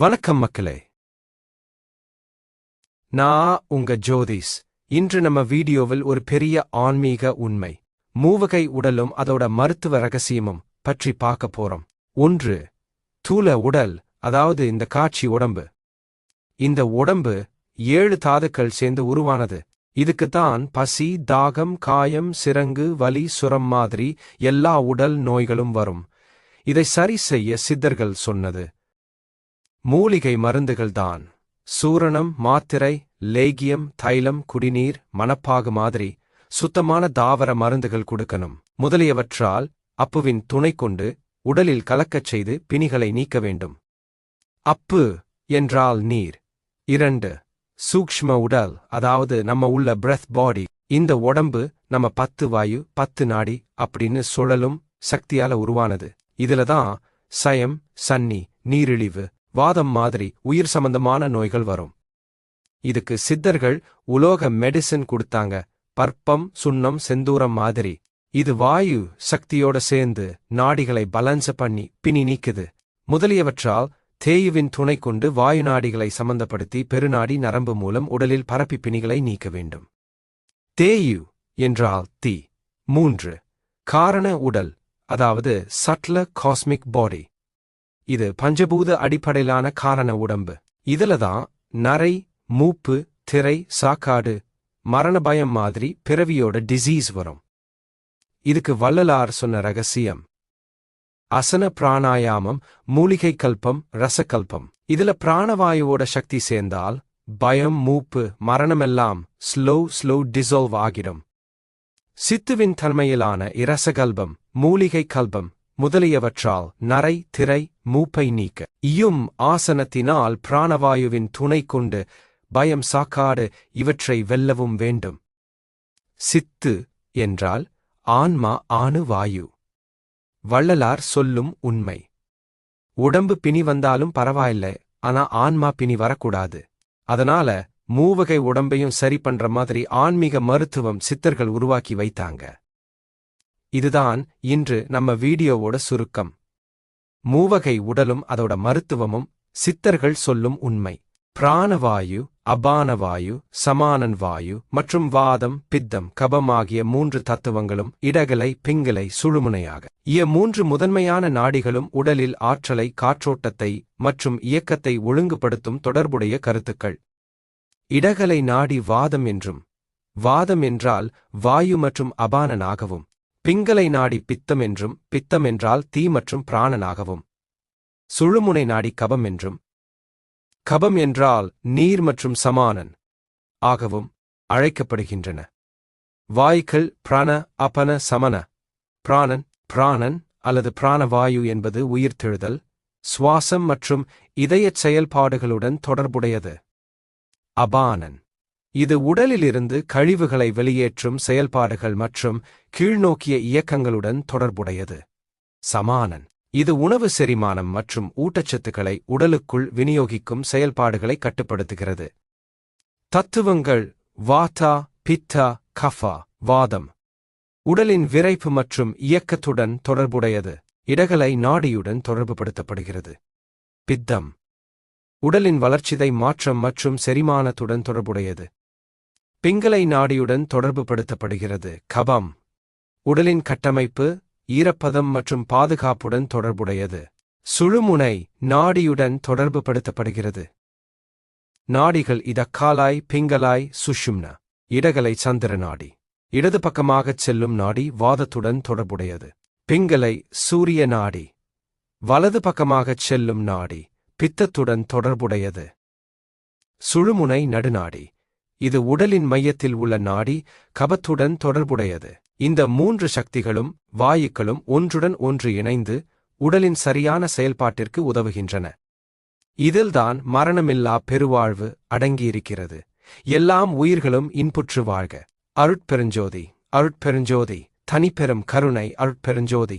வணக்கம் மக்களே. நான் உங்க ஜோதிஸ். இன்று நம்ம வீடியோவில் ஒரு பெரிய ஆன்மீக உண்மை. மூவகை உடலும் அதோட மருத்துவ ரகசியமும் பற்றி பார்க்க போறோம். ஒன்று தூல உடல் அதாவது இந்த காட்சி உடம்பு. இந்த உடம்பு ஏழு தாதுக்கள் சேர்ந்து உருவானது. இதுக்குத்தான் பசி தாகம் காயம் சிரங்கு வலி சுரம் மாதிரி எல்லா உடல் நோய்களும் வரும். இதை சரி செய்ய சித்தர்கள் சொன்னது. மூலிகை மருந்துகள்தான். சூரணம் மாத்திரை லேகியம் தைலம் குடிநீர் மணப்பாகு மாதிரி சுத்தமான தாவர மருந்துகள் கொடுக்கணும். முதலியவற்றால் அப்புவின் துணை கொண்டு உடலில் கலக்கச் செய்து பிணிகளை நீக்க வேண்டும். அப்பு என்றால் நீர். இரண்டு சூக்ஷ்ம உடல் அதாவது நம்ம உள்ள பிரெத் பாடி இந்த உடம்பு நம்ம பத்து வாயு பத்து நாடி அப்படின்னு சுழலும் சக்தியால உருவானது. இதுல தான் சயம் சன்னி நீரிழிவு வாதம் மாதிரி உயிர் சம்பந்தமான நோய்கள் வரும். இதுக்கு சித்தர்கள் உலோக மெடிசின் கொடுத்தாங்க. பற்பம் சுண்ணம் செந்தூரம் மாதிரி. இது வாயு சக்தியோட சேர்ந்து நாடிகளை பலன்ஸ் பண்ணி பிணி நீக்குது. முதலியவற்றால் தேயுவின் துணை கொண்டு வாயு நாடிகளை சம்பந்தப்படுத்தி பெருநாடி நரம்பு மூலம் உடலில் பரப்பி பிணிகளை நீக்க வேண்டும். தேயு என்றால் தீ. மூன்று காரண உடல் அதாவது சட்ல காஸ்மிக் பாடி இது பஞ்சபூத அடிப்படையிலான காரண உடம்பு. இதுல தான் நரை மூப்பு திரை சாக்காடு மரண பயம் மாதிரி பிறவியோட டிசீஸ் வரும். இதுக்கு வள்ளலார் சொன்ன ரகசியம். அசன பிராணாயாமம் மூலிகை கல்பம் ரசகல்பம் இதுல பிராணவாயுவோட சக்தி சேர்ந்தால் பயம் மூப்பு மரணமெல்லாம் ஸ்லோ ஸ்லோ டிசால்வ் ஆகிடும். சித்துவின் தன்மையிலான இரசகல்பம் மூலிகை கல்பம் முதலியவற்றால் நரை திரை மூப்பை நீக்க. இயும் ஆசனத்தினால் பிராணவாயுவின் துணை கொண்டு பயம் சாக்காடு இவற்றை வெல்லவும் வேண்டும். சித்து என்றால் ஆன்மா ஆணு வாயு. வள்ளலார் சொல்லும் உண்மை. உடம்பு பிணி வந்தாலும் பரவாயில்ல ஆனா ஆன்மா பிணி வரக்கூடாது. அதனால மூவகை உடம்பையும் சரி பண்ற மாதிரி ஆன்மீக மருத்துவம் சித்தர்கள் உருவாக்கி வைத்தாங்க. இதுதான் இன்று நம்ம வீடியோவோட சுருக்கம். மூவகை உடலும் அதோட மருத்துவமும் சித்தர்கள் சொல்லும் உண்மை. பிராணவாயு அபானவாயு சமானன் வாயு மற்றும் வாதம் பித்தம் கபம் ஆகிய மூன்று தத்துவங்களும் இடகலை பிங்கலை சுழுமுனையாக. இய மூன்று முதன்மையான நாடிகளும் உடலில் ஆற்றலை காற்றோட்டத்தை மற்றும் இயக்கத்தை ஒழுங்குபடுத்தும் தொடர்புடைய கருத்துக்கள். இடகலை நாடி வாதம் என்றும் வாதம் என்றால் வாயு மற்றும் அபானனாகவும் பிங்கலை நாடி பித்தம் என்றும் பித்தம் என்றால் தீ மற்றும் பிராணனாகவும். சுழுமுனை நாடி கபம் என்றும். கபம் என்றால் நீர் மற்றும் சமானன் ஆகவும் அழைக்கப்படுகின்றன. வாய்க்கள் பிராண அபன சமன. பிராணன் பிராணன் அல்லது பிராணவாயு என்பது உயிர்த்தெழுதல் சுவாசம் மற்றும் இதயச் செயல்பாடுகளுடன் தொடர்புடையது. அபானன். இது உடலிலிருந்து கழிவுகளை வெளியேற்றும் செயல்பாடுகள் மற்றும் கீழ்நோக்கிய இயக்கங்களுடன் தொடர்புடையது. சமானன். இது உணவு செரிமானம் மற்றும் ஊட்டச்சத்துக்களை உடலுக்குள் விநியோகிக்கும் செயல்பாடுகளை கட்டுப்படுத்துகிறது. தத்துவங்கள் வாதா பித்தா கஃபா வாதம். உடலின் விரைப்பு மற்றும் இயக்கத்துடன் தொடர்புடையது. இடகலை நாடியுடன் தொடர்புபடுத்தப்படுகிறது. பித்தம். உடலின் வளர்ச்சிதை மாற்றம் மற்றும் செரிமானத்துடன் தொடர்புடையது. பிங்களை நாடியுடன் தொடர்புபடுத்தப்படுகிறது. கபம் உடலின் கட்டமைப்பு ஈரப்பதம் மற்றும் பாதுகாப்புடன் தொடர்புடையது. சுழுமுனை நாடியுடன் தொடர்புபடுத்தப்படுகிறது. நாடிகள் இதக்காலாய் பிங்கலாய் சுஷும்ன இடகலை சந்திர நாடி. இடது பக்கமாகச் செல்லும் நாடி வாதத்துடன் தொடர்புடையது. பிங்கலை சூரிய நாடி. வலது பக்கமாகச் செல்லும் நாடி பித்தத்துடன் தொடர்புடையது. சுழுமுனை நடுநாடி. இது உடலின் மையத்தில் உள்ள நாடி கபத்துடன் தொடர்புடையது. இந்த மூன்று சக்திகளும் வாயுக்களும் ஒன்றுடன் ஒன்று இணைந்து உடலின் சரியான செயல்பாட்டிற்கு உதவுகின்றன. இதில்தான் மரணமில்லா பெருவாழ்வு அடங்கியிருக்கிறது. எல்லாம் உயிர்களும் இன்புற்று வாழ்க. அருட்பெருஞ்சோதி அருட்பெருஞ்சோதி தனிப்பெரும் கருணை அருட்பெருஞ்சோதி